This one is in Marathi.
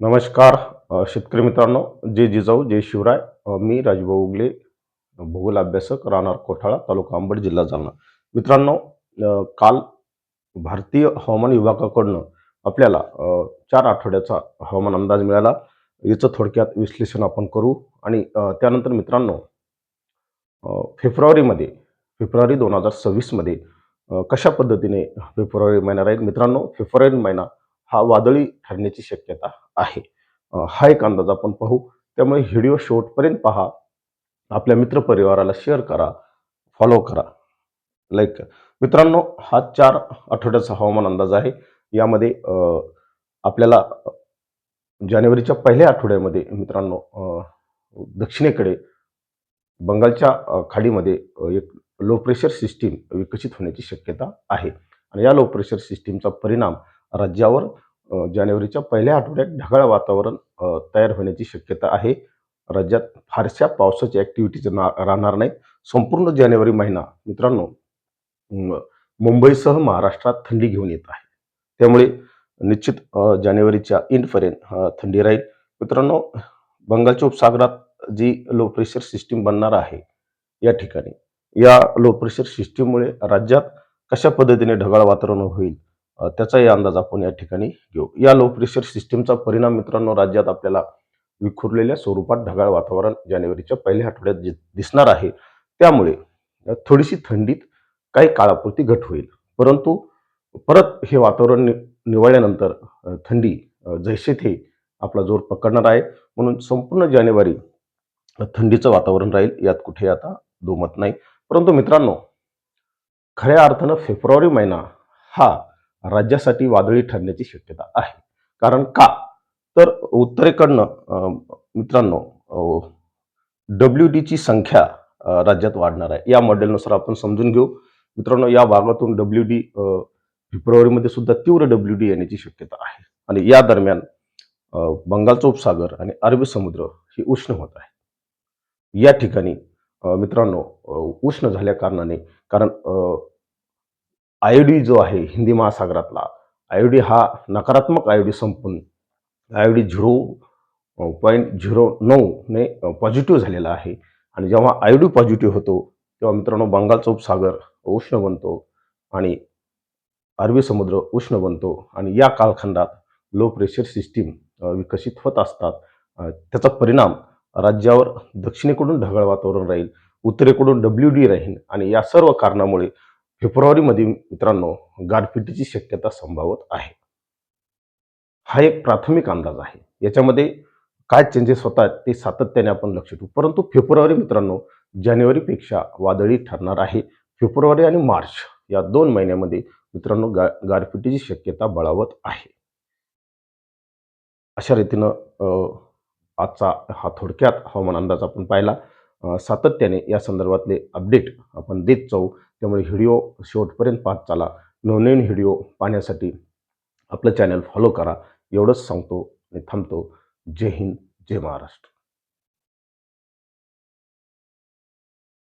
नमस्कार शेतकरी मित्रांनो जय जिजाऊ जय शिवराय. मी राजभाऊ उगले भूगोल अभ्यासक राहणार कोठाळा तालुका अंबड जिल्हा जालना. मित्रांनो काल भारतीय हवामान विभागाकडनं आपल्याला चार आठवड्याचा हवामान अंदाज मिळाला. याचं थोडक्यात विश्लेषण आपण करू आणि त्यानंतर मित्रांनो फेब्रुवारीमध्ये फेब्रुवारी दोन हजार सव्वीसमध्ये कशा पद्धतीने फेब्रुवारी महिना राहील? मित्रांनो फेब्रुवारी महिना हा वादळी ठरण्याची शक्यता आहे. हा एक अंदाज आपण पाहू. त्यामुळे व्हिडिओ शेवटपर्यंत पहा. आपल्या मित्रपरिवाराला शेअर करा. फॉलो करा. लाईक करा. मित्रांनो हा चार आठवड्याचा हवामान अंदाज आहे. यामध्ये आपल्याला जानेवारीच्या पहिल्या आठवड्यामध्ये मित्रांनो दक्षिणेकडे बंगालच्या खाडीमध्ये एक लो प्रेशर सिस्टीम विकसित होण्याची शक्यता आहे. आणि या लो प्रेशर सिस्टीमचा परिणाम राज्यावर जानेवारीच्या पहिल्या आठवड्यात ढगाळ वातावरण तयार होण्याची शक्यता आहे. राज्यात फारशा पावसाच्या ॲक्टिव्हिटीज ना राहणार नाहीत. संपूर्ण जानेवारी महिना मित्रांनो मुंबईसह महाराष्ट्रात थंडी घेऊन येत आहे. त्यामुळे निश्चित जानेवारीच्या इंडपर्यंत थंडी राहील. मित्रांनो बंगालच्या उपसागरात जी लो प्रेशर सिस्टीम बनणार आहे या ठिकाणी. या लो प्रेशर सिस्टीममुळे राज्यात कशा पद्धतीने ढगाळ वातावरण होईल? त्याचाही अंदाज आपण या ठिकाणी घेऊ. या लो प्रेशर सिस्टीमचा परिणाम मित्रांनो राज्यात आपल्याला विखुरलेल्या स्वरूपात ढगाळ वातावरण जानेवारीच्या पहिल्या आठवड्यात दिसणार आहे त्यामुळे थोडीशी थंडीत काही काळापुरती घट होईल. परंतु परत हे वातावरण नि निवळल्यानंतर थंडी जैसे थे आपला जोर पकडणार आहे. म्हणून संपूर्ण जानेवारी थंडीचं वातावरण राहील यात कुठे आता दुमत नाही. परंतु मित्रांनो खऱ्या अर्थानं फेब्रुवारी महिना हा राज्यासाठी वादळी ठरण्याची शक्यता आहे. कारण का? तर उत्तरेकडनं मित्रांनो डब्ल्यू डीची संख्या राज्यात वाढणार आहे. या मॉडेलनुसार आपण समजून घेऊ. मित्रांनो या भागातून डब्ल्यू डी फेब्रुवारीमध्ये सुद्धा तीव्र डब्ल्यू डी येण्याची शक्यता आहे. आणि या दरम्यान बंगालचा उपसागर आणि अरबी समुद्र हे उष्ण होत आहे. या ठिकाणी मित्रांनो उष्ण झाल्या कारणाने कारण आयोडी जो आहे हिंदी महासागरातला आयोडी हा नकारात्मक आयोडी संपून आयोडी झिरो पॉईंट झिरो नऊने पॉझिटिव्ह झालेला आहे. आणि जेव्हा आयोडी पॉझिटिव्ह होतो तेव्हा मित्रांनो बंगालचा उपसागर उष्ण बनतो आणि अरबी समुद्र उष्ण बनतो आणि या कालखंडात लो प्रेशर सिस्टीम विकसित होत असतात. त्याचा परिणाम राज्यावर दक्षिणेकडून ढगाळ वातावरण राहील उत्तरेकडून डब्ल्यू डी राहील आणि या सर्व कारणामुळे फेब्रुवारीमध्ये मित्रांनो गारपिटीची शक्यता संभावत आहे. हा एक प्राथमिक अंदाज आहे. याच्यामध्ये काय चेंजेस होतात ते सातत्याने आपण लक्ष ठेवू. परंतु फेब्रुवारी मित्रांनो जानेवारीपेक्षा वादळी ठरणार आहे. फेब्रुवारी आणि मार्च या दोन महिन्यामध्ये मित्रांनो गा गारपिटीची शक्यता बळावत आहे. अशा रीतीनं आजचा हा थोडक्यात हवामान अंदाज आपण पाहिला. सातत्याने या संदर्भातले अपडेट आपण देत जाऊ. त्यामुळे व्हिडिओ शेवटपर्यंत पाहत चाला. नवनवीन व्हिडिओ पाहण्यासाठी आपलं चॅनल फॉलो करा. एवढंच सांगतो आणि थांबतो. जय हिंद जय महाराष्ट्र.